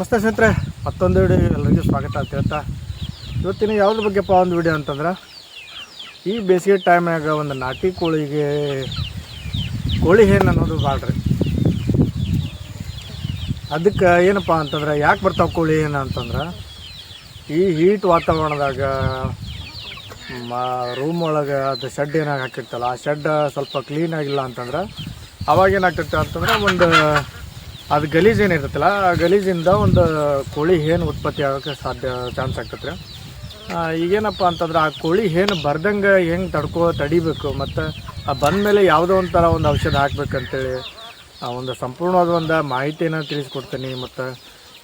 ನಮಸ್ತೆ ಸ್ನೇಹಿತರೆ, ಮತ್ತೊಂದು ವಿಡಿಯೋ ಎಲ್ಲರಿಗೂ ಸ್ವಾಗತ ಅಂತ ಹೇಳ್ತಾ, ಇವತ್ತಿನ ಯಾವ್ದ್ರ ಬಗ್ಗೆಪ್ಪ ಒಂದು ವಿಡಿಯೋ ಅಂತಂದ್ರೆ, ಈ ಬೇಸಿಗೆ ಟೈಮ್ನಾಗ ಒಂದು ನಾಟಿ ಕೋಳಿಗೆ ಕೋಳಿ ಏನು ಅನ್ನೋದು ಭಾಳ್ರಿ ಅದಕ್ಕೆ ಏನಪ್ಪ ಅಂತಂದ್ರೆ, ಯಾಕೆ ಬರ್ತಾವೆ ಕೋಳಿ ಏನು ಅಂತಂದ್ರೆ, ಈ ಹೀಟ್ ವಾತಾವರಣದಾಗ ರೂಮ್ ಒಳಗೆ ಅದು ಶೆಡ್ ಏನಾಗಿ ಹಾಕಿರ್ತಲ್ಲ, ಆ ಶೆಡ್ ಸ್ವಲ್ಪ ಕ್ಲೀನ್ ಆಗಿಲ್ಲ ಅಂತಂದ್ರೆ, ಅವಾಗ ಏನಾಗ್ತೈತೆ ಅಂತಂದ್ರೆ, ಒಂದು ಅದು ಗಲೀಜು ಏನಿರ್ತೈತಲ್ಲ ಆ ಗಲೀಜಿಂದ ಒಂದು ಕೋಳಿ ಏನು ಉತ್ಪತ್ತಿ ಆಗೋಕ್ಕೆ ಸಾಧ್ಯ ಚಾನ್ಸ್ ಆಗ್ತೈತೆ. ರೀ ಈಗೇನಪ್ಪ ಅಂತಂದ್ರೆ ಆ ಕೋಳಿ ಏನು ಬರ್ದಂಗೆ ಹೆಂಗೆ ತಡ್ಕೋ, ತಡಿಬೇಕು, ಮತ್ತು ಆ ಬಂದಮೇಲೆ ಯಾವುದೋ ಒಂಥರ ಒಂದು ಔಷಧ ಹಾಕ್ಬೇಕಂತೇಳಿ, ಆ ಒಂದು ಸಂಪೂರ್ಣವಾದ ಒಂದು ಮಾಹಿತಿಯನ್ನು ತಿಳಿಸ್ಕೊಡ್ತೀನಿ, ಮತ್ತು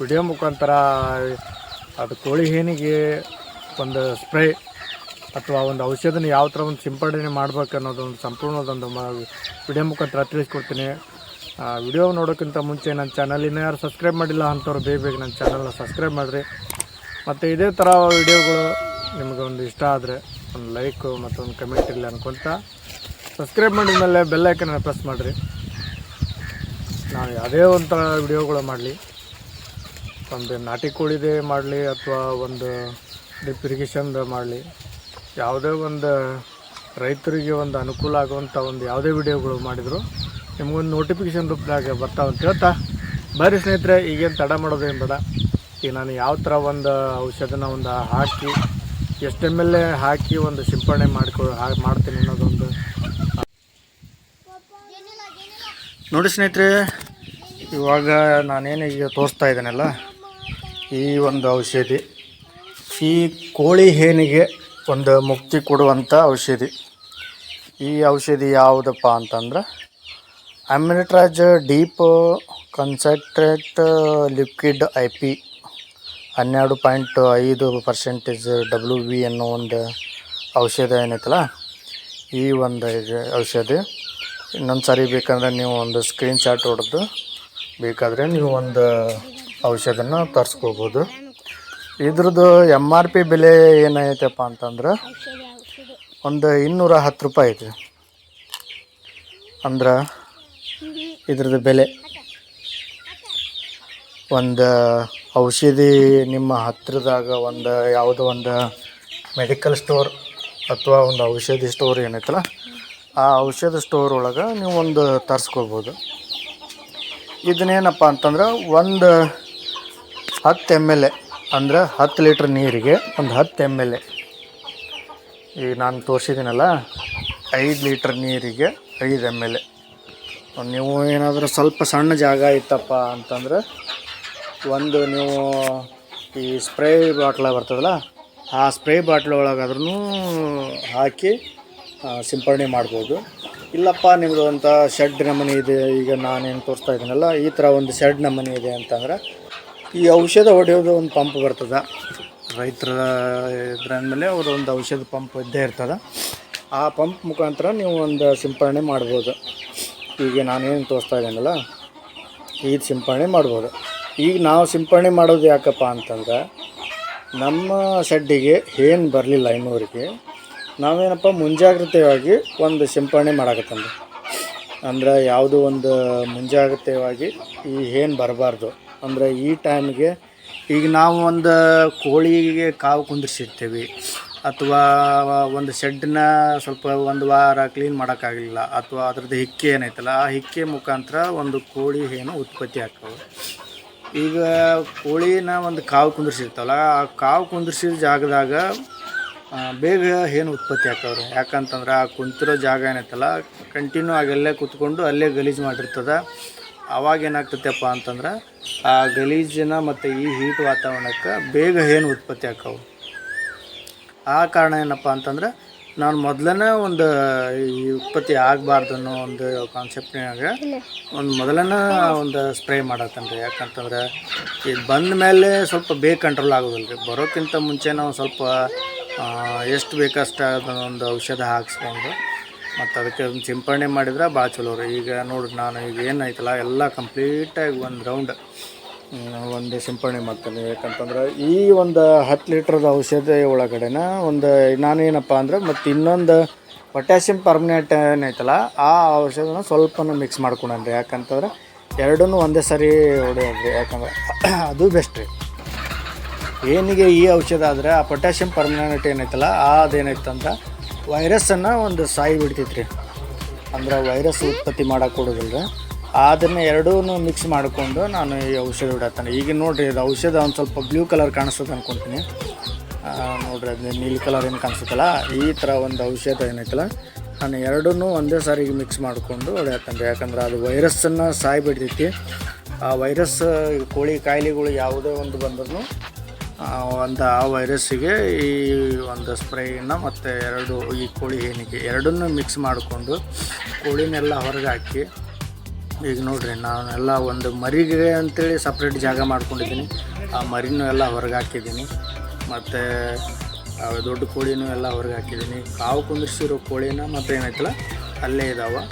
ವಿಡಿಯೋ ಮುಖಾಂತರ ಅದು ಕೋಳಿ ಹೇನಿಗೆ ಒಂದು ಸ್ಪ್ರೇ ಅಥವಾ ಒಂದು ಔಷಧನ ಯಾವ ಥರ ಒಂದು ಸಿಂಪಡಣೆ ಮಾಡ್ಬೇಕು ಅನ್ನೋದು ಒಂದು ಸಂಪೂರ್ಣದೊಂದು ವಿಡಿಯೋ ಮುಖಾಂತರ ತಿಳಿಸ್ಕೊಡ್ತೀನಿ. ವಿಡಿಯೋ ನೋಡೋಕ್ಕಿಂತ ಮುಂಚೆ ನನ್ನ ಚಾನಲ್ ಇನ್ನೂ ಯಾರು ಸಬ್ಸ್ಕ್ರೈಬ್ ಮಾಡಿಲ್ಲ ಅಂಥವ್ರು ಬೇಗ ಬೇಗ ನನ್ನ ಚಾನಲ್ನ ಸಬ್ಸ್ಕ್ರೈಬ್ ಮಾಡಿರಿ. ಮತ್ತು ಇದೇ ಥರ ವಿಡಿಯೋಗಳು ನಿಮಗೆ ಒಂದು ಇಷ್ಟ ಆದರೆ ಒಂದು ಲೈಕು ಮತ್ತು ಒಂದು ಕಮೆಂಟ್ ಇರಲಿ ಅನ್ಕೊತ ಸಬ್ಸ್ಕ್ರೈಬ್ ಮಾಡಿದ ಮೇಲೆ ಬೆಲ್ಲೈಕನ್ನ ಪ್ರೆಸ್ ಮಾಡಿರಿ. ನಾವು ಯಾವುದೇ ಒಂಥರ ವಿಡಿಯೋಗಳು ಮಾಡಲಿ. ಒಂದು ನಾಟಿ ಕೋಳಿದೆ ಮಾಡಲಿ ಅಥವಾ ಒಂದು ಡಿಪ್ ಇರಿಗೇಷನ್ದು ಮಾಡಲಿ. ಯಾವುದೇ ಒಂದು ರೈತರಿಗೆ ಒಂದು ಅನುಕೂಲ ಆಗುವಂಥ ಒಂದು ಯಾವುದೇ ವಿಡಿಯೋಗಳು ಮಾಡಿದ್ರು ನಿಮ್ಗೊಂದು ನೋಟಿಫಿಕೇಶನ್ ರೂಪದಾಗ ಬರ್ತಾವೆ ಅಂತ ಹೇಳ್ತಾ. ಬರ್ರಿ ಸ್ನೇಹಿತರೆ, ಈಗೇನು ತಡ ಮಾಡೋದೇನು ಬೇಡ. ಈಗ ನಾನು ಯಾವ ಥರ ಒಂದು ಔಷಧನ ಒಂದು ಹಾಕಿ, ಎಷ್ಟು ಎಂ ಎಲ್ ಎ ಹಾಕಿ ಒಂದು ಸಿಂಪಡಣೆ ಮಾಡ್ಕೊ ಮಾಡ್ತೀನಿ ಅನ್ನೋದೊಂದು. ನೋಡಿ ಸ್ನೇಹಿತರೆ, ಇವಾಗ ನಾನೇನು ಈಗ ತೋರಿಸ್ತಾ ಇದ್ದೇನಲ್ಲ, ಈ ಒಂದು ಔಷಧಿ. ಈ ಕೋಳಿ ಹೇನಿಗೆ ಒಂದು ಮುಕ್ತಿ ಕೊಡುವಂಥ ಔಷಧಿ. ಈ ಔಷಧಿ ಯಾವುದಪ್ಪ ಅಂತಂದ್ರೆ amitraz deep concentrate liquid I P ಹನ್ನೆರಡು ಪಾಯಿಂಟ್ ಐದು ಪರ್ಸೆಂಟೇಜ್ ಡಬ್ಲ್ಯೂ ವಿ ಅನ್ನೋ ಒಂದು ಔಷಧ ಏನೈತಲ್ಲ ಈ ಒಂದು ಔಷಧಿ. ಇನ್ನೊಂದು ಸಾರಿ ಬೇಕಂದ್ರೆ ನೀವು ಒಂದು ಸ್ಕ್ರೀನ್ ಶಾಟ್ ಹೊಡೆದು ಬೇಕಾದರೆ ನೀವು ಒಂದು ಔಷಧನ ತರಿಸ್ಕೋಬೋದು. ಇದ್ರದ್ದು ಎಂ ಆರ್ ಪಿ ಬೆಲೆ ಏನೈತಪ್ಪ ಅಂತಂದ್ರೆ ಒಂದು ಇನ್ನೂರ ಹತ್ತು ರೂಪಾಯಿ ಐತಿ. ಅಂದ್ರೆ ಇದ್ರದ್ದು ಬೆಲೆ. ಒಂದು ಔಷಧಿ ನಿಮ್ಮ ಹತ್ತಿರದಾಗ ಒಂದು ಯಾವುದೋ ಒಂದು ಮೆಡಿಕಲ್ ಸ್ಟೋರ್ ಅಥವಾ ಒಂದು ಔಷಧಿ ಸ್ಟೋರ್ ಏನೈತಲ್ಲ, ಆ ಔಷಧ ಸ್ಟೋರ್ ಒಳಗೆ ನೀವು ಒಂದು ತರಿಸ್ಕೊಬೋದು. ಇದನ್ನೇನಪ್ಪ ಅಂತಂದ್ರೆ ಒಂದು ಹತ್ತು ಎಂ ಎಲ್ ಎ ಅಂದ್ರೆ ಹತ್ತು ಲೀಟ್ರ್ ನೀರಿಗೆ ಒಂದು ಹತ್ತು ಎಂ ಎಲ್ ಎ ಈಗ ನಾನು ತೋರಿಸಿದ್ದೀನಲ್ಲ, ಐದು ಲೀಟ್ರ್ ನೀರಿಗೆ ಐದು ಎಂ ಎಲ್ ಎ ನೀವು ಏನಾದರೂ ಸ್ವಲ್ಪ ಸಣ್ಣ ಜಾಗ ಇತ್ತಪ್ಪ ಅಂತಂದ್ರೆ ಒಂದು ನೀವು ಈ ಸ್ಪ್ರೇ ಬಾಟ್ಲ ಬರ್ತದಲ್ಲ, ಆ ಸ್ಪ್ರೇ ಬಾಟ್ಲ್ ಒಳಗಾದ್ರೂ ಹಾಕಿ ಸಿಂಪಡಣೆ ಮಾಡ್ಬೋದು. ಇಲ್ಲಪ್ಪ ನಿಮ್ಮದು ಅಂತ ಶೆಡ್ ನಮೂನೆ ಇದೆ, ಈಗ ನಾನೇನು ತೋರಿಸ್ತಾ ಇದ್ದೀನಲ್ಲ, ಈ ಥರ ಒಂದು ಶೆಡ್ ನಮೂನೆ ಇದೆ ಅಂತಂದ್ರೆ ಈ ಔಷಧ ಹೊಡೆಯೋದು ಒಂದು ಪಂಪ್ ಬರ್ತದೆ. ರೈತರ ಇದ್ರಂದಮೇಲೆ ಅವರು ಒಂದು ಔಷಧ ಪಂಪ್ ಇದ್ದೇ ಇರ್ತದೆ. ಆ ಪಂಪ್ ಮುಖಾಂತರ ನೀವು ಒಂದು ಸಿಂಪಡಣೆ ಮಾಡ್ಬೋದು. ಈಗ ನಾನೇನು ತೋರಿಸ್ತಾ ಇದ್ದೀನಲ್ಲ ಈಗ ಸಿಂಪಡಣೆ ಮಾಡ್ಬೋದು. ಈಗ ನಾವು ಸಿಂಪಡಣೆ ಮಾಡೋದು ಯಾಕಪ್ಪ ಅಂತಂದ್ರೆ, ನಮ್ಮ ಶೆಡ್ಡಿಗೆ ಏನು ಬರಲಿಲ್ಲ ಇನ್ನೂರಿಗೆ, ನಾವೇನಪ್ಪ ಮುಂಜಾಗ್ರತೆಯಾಗಿ ಒಂದು ಸಿಂಪಡಣೆ ಮಾಡಾಕತ್ತಂದು ಅಂದ್ರೆ ಯಾವುದೋ ಒಂದು ಮುಂಜಾಗ್ರತೆಯಾಗಿ ಈ ಏನು ಬರಬಾರ್ದು. ಅಂದರೆ ಈ ಟೈಮ್ಗೆ ಈಗ ನಾವು ಒಂದು ಕೋಳಿಗೆ ಕಾವು ಕುಂದಿರ್ಸಿರ್ತೀವಿ ಅಥವಾ ಒಂದು ಶೆಡ್ನ ಸ್ವಲ್ಪ ಒಂದು ವಾರ ಕ್ಲೀನ್ ಮಾಡೋಕ್ಕಾಗಲಿಲ್ಲ ಅಥವಾ ಅದರದ್ದು ಹಿಕ್ಕೆ ಏನೈತಲ್ಲ, ಆ ಹಿಕ್ಕೆ ಮುಖಾಂತರ ಒಂದು ಕೋಳಿ ಏನು ಉತ್ಪತ್ತಿ ಆಗ್ತವೆ ಈಗ ಕೋಳಿನ ಒಂದು ಕಾವು ಕುಂದಿರ್ಸಿರ್ತವಲ್ಲ, ಆ ಕಾವು ಕುಂದಿರ್ಸಿದ ಜಾಗದಾಗ ಬೇಗ ಏನು ಉತ್ಪತ್ತಿ ಆಗ್ತಾವ್ರಿ. ಯಾಕಂತಂದ್ರೆ ಆ ಕುಂತಿರೋ ಜಾಗ ಏನೈತಲ್ಲ ಕಂಟಿನ್ಯೂ ಆಗಲ್ಲೇ ಕೂತ್ಕೊಂಡು ಅಲ್ಲೇ ಗಲೀಜು ಮಾಡಿರ್ತದೆ. ಅವಾಗ ಏನಾಗ್ತೈತಪ್ಪ ಅಂತಂದ್ರೆ, ಆ ಗಲೀಜಿನ ಮತ್ತು ಈ ಹೀಟ್ ವಾತಾವರಣಕ್ಕೆ ಬೇಗ ಏನು ಉತ್ಪತ್ತಿ ಆಕ್ಕವು ಆ ಕಾರಣ ಏನಪ್ಪ ಅಂತಂದ್ರೆ, ನಾನು ಮೊದಲನೇ ಒಂದು ಈ ಉತ್ಪತ್ತಿ ಆಗಬಾರ್ದು ಅನ್ನೋ ಒಂದು ಕಾನ್ಸೆಪ್ಟ್ನಾಗ ಒಂದು ಮೊದಲನೇ ಒಂದು ಸ್ಪ್ರೇ ಮಾಡತ್ತೇನೆ ಯಾಕಂತಂದ್ರೆ, ಇದು ಬಂದ ಮೇಲೆ ಸ್ವಲ್ಪ ಬೇಗ ಕಂಟ್ರೋಲ್ ಆಗೋದಿಲ್ಲ ರೀ ಬರೋಕ್ಕಿಂತ ಮುಂಚೆ ನಾವು ಸ್ವಲ್ಪ ಎಷ್ಟು ಬೇಕಷ್ಟು ಅದನ್ನ ಒಂದು ಔಷಧ ಹಾಕಿಸ್ಕೊಂಡು, ಮತ್ತು ಅದಕ್ಕೆ ಒಂದು ಸಿಂಪಡಣೆ ಮಾಡಿದ್ರೆ ಭಾಳ ಚಲೋ ರೀ. ಈಗ ನೋಡ್ರಿ, ನಾನು ಈಗ ಏನೈತಲ್ಲ ಎಲ್ಲ ಕಂಪ್ಲೀಟಾಗಿ ಒಂದು ರೌಂಡ್ ಒಂದು ಸಿಂಪಡಣೆ ಮಾಡ್ತೀನಿ ಯಾಕಂತಂದ್ರೆ ಈ ಒಂದು ಹತ್ತು ಲೀಟ್ರದ ಔಷಧಿ ಒಳಗಡೆನ ಒಂದು ನಾನೇನಪ್ಪ ಅಂದ್ರೆ ಮತ್ತು ಇನ್ನೊಂದು ಪೊಟ್ಯಾಷಿಯಮ್ ಪರ್ಮನೆಂಟ್ ಏನೈತಲ್ಲ, ಆ ಔಷಧನ ಸ್ವಲ್ಪ ಮಿಕ್ಸ್ ಮಾಡ್ಕೊಂಡ್ರಿ. ಯಾಕಂತಂದ್ರೆ ಎರಡನ್ನೂ ಒಂದೇ ಸರಿ ಹೊಡೆಯೋದ್ರಿ ಯಾಕಂದ್ರೆ ಅದು ಬೆಸ್ಟ್ ರೀ. ಏನಿಗೆ ಈ ಔಷಧ ಆದರೆ ಆ ಪೊಟ್ಯಾಷಿಯಂ ಪರ್ಮನೆಂಟ್ ಏನೈತಲ್ಲ, ಅದೇನೈತಂದ್ರೆ ವೈರಸ್ಸನ್ನು ಒಂದು ಸಾಯಿ ಬಿಡ್ತೈತ್ರಿ ಅಂದ್ರೆ ವೈರಸ್ ಉತ್ಪತ್ತಿ ಮಾಡೋಕೆ ಕೊಡೋದಿಲ್ಲ ಅದನ್ನು ಎರಡೂ ಮಿಕ್ಸ್ ಮಾಡಿಕೊಂಡು ನಾನು ಈ ಔಷಧ ಬಿಡತ್ತಾನೆ. ಈಗ ನೋಡಿರಿ ಅದು ಔಷಧ ಒಂದು ಸ್ವಲ್ಪ ಬ್ಲೂ ಕಲರ್ ಕಾಣಿಸ್ತದೆ ಅಂದ್ಕೊಂತೀನಿ ನೋಡ್ರಿ ಅದು ನೀಲಿ ಕಲರ್ ಏನು ಕಾಣಿಸುತ್ತಲ್ಲ ಈ ಥರ ಒಂದು ಔಷಧ ಏನೈತಲ್ಲ, ನಾನು ಎರಡೂ ಒಂದೇ ಸಾರಿಗೆ ಮಿಕ್ಸ್ ಮಾಡಿಕೊಂಡು ಹೊಡೆಯತ್ತಂದ್ರೆ ಯಾಕಂದ್ರೆ ಅದು ವೈರಸ್ಸನ್ನು ಸಾಯ್ಬಿಡ್ತೈತಿ. ಆ ವೈರಸ್ ಕೋಳಿ ಕಾಯಿಲೆಗಳು ಯಾವುದೇ ಒಂದು ಬಂದರೂ ಒಂದು ಆ ವೈರಸ್ಸಿಗೆ ಈ ಒಂದು ಸ್ಪ್ರೇನ ಮತ್ತು ಎರಡು ಈ ಕೋಳಿ ಏನಿಗೆ ಎರಡನ್ನೂ ಮಿಕ್ಸ್ ಮಾಡಿಕೊಂಡು ಕೋಳಿನೆಲ್ಲ ಹೊರಗೆ ಹಾಕಿ ಈಗ ನೋಡ್ರಿ ನಾನೆಲ್ಲ ಒಂದು ಮರಿಗೆ ಅಂತೇಳಿ ಸಪ್ರೇಟ್ ಜಾಗ ಮಾಡ್ಕೊಂಡಿದ್ದೀನಿ ಆ ಮರಿನೂ ಎಲ್ಲ ಹೊರಗೆ ಹಾಕಿದ್ದೀನಿ ಮತ್ತು ದೊಡ್ಡ ಕೋಳಿನೂ ಎಲ್ಲ ಹೊರಗೆ ಹಾಕಿದ್ದೀನಿ ಕಾವು ಕುಂದಿರ್ಸಿರೋ ಕೋಳಿನ ಮತ್ತು ಏನಾಯ್ತಲ್ಲ ಅಲ್ಲೇ ಇದಾವೆ.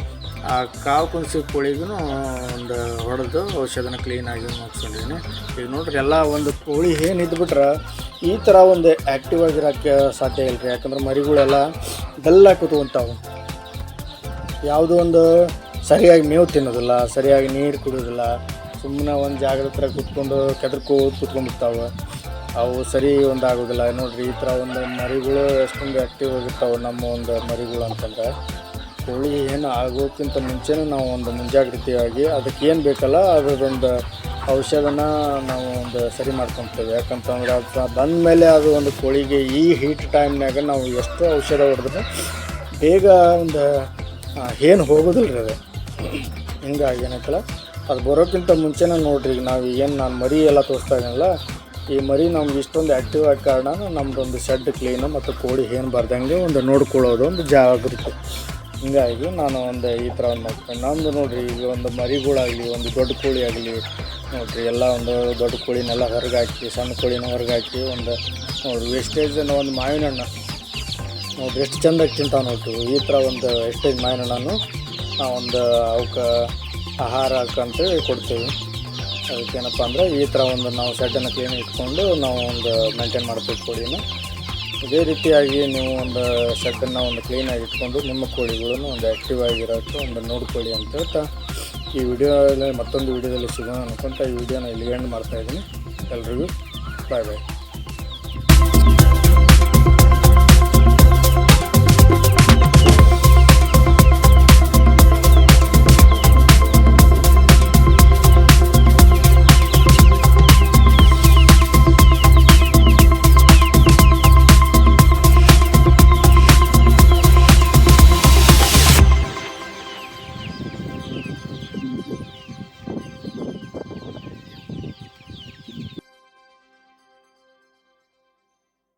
ಆ ಕಾವು ಕುಂದಿಸಿರೋ ಕೋಳಿಗೂ ಒಂದು ಹೊಡೆದು ಔಷಧನ ಕ್ಲೀನಾಗಿ ಮುಗಿಸ್ಕೊಂಡಿದ್ದೀನಿ ಈಗ ನೋಡ್ರಿ, ಎಲ್ಲ ಒಂದು ಕೋಳಿ ಏನು ಇದ್ಬಿಟ್ರೆ, ಈ ಥರ ಒಂದು ಆ್ಯಕ್ಟಿವ್ ಆಗಿರೋಕ್ಕೆ ಸಾಧ್ಯ ಇಲ್ಲ ರೀ ಯಾಕಂದ್ರೆ ಮರಿಗಳೆಲ್ಲ ಬೆಲ್ಲ ಕೂತ್ಕೊಂತಾವೆ. ಯಾವುದೋ ಒಂದು ಸರಿಯಾಗಿ ಮೇವು ತಿನ್ನೋದಿಲ್ಲ, ಸರಿಯಾಗಿ ನೀರು ಕುಡಿಯೋದಿಲ್ಲ ಸುಮ್ಮನೆ ಒಂದು ಜಾಗದ ಹತ್ರ ಕುತ್ಕೊಂಡು ಕೆದರ್ಕೋದು ಕುತ್ಕೊಂಡಿರ್ತಾವೆ ಅವು ಸರಿ ಒಂದು ಆಗೋದಿಲ್ಲ ನೋಡಿರಿ, ಈ ಥರ ಒಂದು ಮರಿಗಳು ಎಷ್ಟೊಂದು ಆ್ಯಕ್ಟಿವ್ ಆಗಿರ್ತಾವೆ ನಮ್ಮ ಒಂದು ಮರಿಗಳು ಅಂತಂದ್ರೆ. ಕೋಳಿ ಏನು ಆಗೋಕ್ಕಿಂತ ಮುಂಚೆನೇ ನಾವು ಒಂದು ಮುಂಜಾಗ್ರತೆಯಾಗಿ ಅದಕ್ಕೆ ಏನು ಬೇಕಲ್ಲ, ಅದರದೊಂದು ಔಷಧನ ನಾವು ಒಂದು ಸರಿ ಮಾಡ್ಕೊತೇವೆ. ಯಾಕಂತಂದ್ರೆ ಅದು ಬಂದ ಮೇಲೆ ಅದು ಒಂದು ಕೋಳಿಗೆ ಈ ಹೀಟ್ ಟೈಮ್ನಾಗ ನಾವು ಎಷ್ಟು ಔಷಧ ಹೊಡೆದ್ರೆ ಬೇಗ ಒಂದು ಏನು ಹೋಗೋದಿಲ್ಲ ರೀ ಅದು. ಹಿಂಗಾಗಿ ಏನಕ್ಕಲ್ಲ ಅದು ಬರೋಕ್ಕಿಂತ ಮುಂಚೆನೇ ನೋಡ್ರಿ ನಾವು ಏನು ನಾನು ಮರಿ ಎಲ್ಲ ತೋರಿಸ್ತಾ ಇದ್ದೀನಲ್ಲ ಈ ಮರಿ ನಮ್ಗೆ ಇಷ್ಟೊಂದು ಆ್ಯಕ್ಟಿವ್ ಆಗಿ ಕಾರಣ ನಮ್ಮದೊಂದು ಶೆಡ್ ಕ್ಲೀನು ಮತ್ತು ಕೋಳಿ ಏನು ಬರ್ದಂಗೆ ಒಂದು ನೋಡ್ಕೊಳ್ಳೋದು ಒಂದು ಜಾಗೃತಿ. ಹಿಂಗಾಗಿ ನಾನು ಒಂದು ಈ ಥರ ಒಂದು ಮಾಡ್ಕೊಂಡು ನಮ್ಮದು ನೋಡಿರಿ, ಈಗ ಒಂದು ಮರಿಗಳಾಗಲಿ, ಒಂದು ದೊಡ್ಡ ಕೋಳಿ ಆಗಲಿ, ನೋಡಿರಿ, ಎಲ್ಲ ಒಂದು ದೊಡ್ಡ ಕೋಳಿನೆಲ್ಲ ಹೊರಗೆ ಹಾಕಿ ಸಣ್ಣ ಕೋಳಿನ ಹೊರಗೆ ಹಾಕಿ ಒಂದು ನೋಡ್ರಿ ಅನ್ನೋ ಒಂದು ಮಾವಿನ ಹಣ್ಣು ನೋಡ್ರಿ, ಎಷ್ಟು ಚೆಂದಾಗಿ ತಿಂತಾವೆ ನೋಡ್ರಿ, ಈ ಥರ ಒಂದು ವೇಸ್ಟೇಜ್ ಮಾವಿನ ಹಣ್ಣು ಒಂದು ಅವಕ್ಕೆ ಆಹಾರ ಅಂತೇಳಿ ಕೊಡ್ತೀವಿ. ಅದಕ್ಕೇನಪ್ಪ ಅಂದರೆ ಈ ಥರ ಒಂದು ನಾವು ಸೆಡ್ಡನ್ನು ಕ್ಲೀನ್ ಇಟ್ಕೊಂಡು ನಾವು ಒಂದು ಮೇಂಟೈನ್ ಮಾಡ್ತೀವಿ ಕೋಳಿನ. ಇದೇ ರೀತಿಯಾಗಿ ನೀವು ಒಂದು ಶೆಡ್ಡನ್ನು ಒಂದು ಕ್ಲೀನಾಗಿ ಇಟ್ಕೊಂಡು ನಿಮ್ಮ ಕೋಳಿಗಳನ್ನು ಒಂದು ಆ್ಯಕ್ಟಿವ್ ಆಗಿರೋಕ್ಕೆ ಒಂದು ನೋಡ್ಕೊಳ್ಳಿ ಅಂತ ಹೇಳ್ತಾ ಈ ವಿಡಿಯೋದಲ್ಲಿ ಮತ್ತೊಂದು ವಿಡಿಯೋದಲ್ಲಿ ಸಿಗೋಣ ಅನ್ಕೊಂತ ಈ ವಿಡಿಯೋನ ಇಲ್ಲಿ ಎಂಡ್ ಮಾಡ್ತಾಯಿದ್ದೀನಿ ಎಲ್ರಿಗೂ ಬಾಯ್ ಬಾಯ್